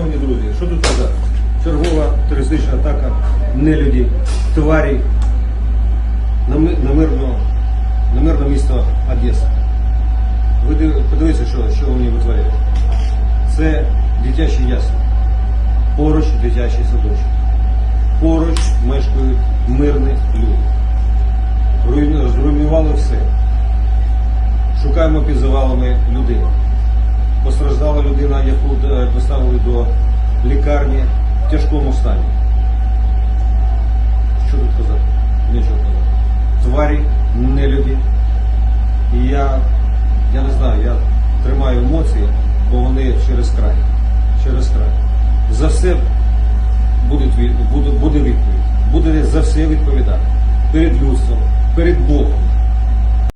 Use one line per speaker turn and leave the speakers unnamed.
Шановні друзі, що тут казати? Чергова терористична атака нелюді, тварі на, на, мирно, мирне місто Одеса. Ви подивіться, що, що вони витворяють. Це дитячі ясли. Поруч дитячий садочок. Поруч мешкають мирні люди. Руйну- Зруйнували все. Шукаємо під завалами людину. Постраждала людина, яку е, доставили до лікарні в тяжкому стані. Що тут казати? Нічого казати. Тварі, нелюді. І я, я не знаю, я тримаю емоції, бо вони через край. Через край. За все буде, буде, буде відповідь. Буде за все відповідати. Перед людством, перед Богом.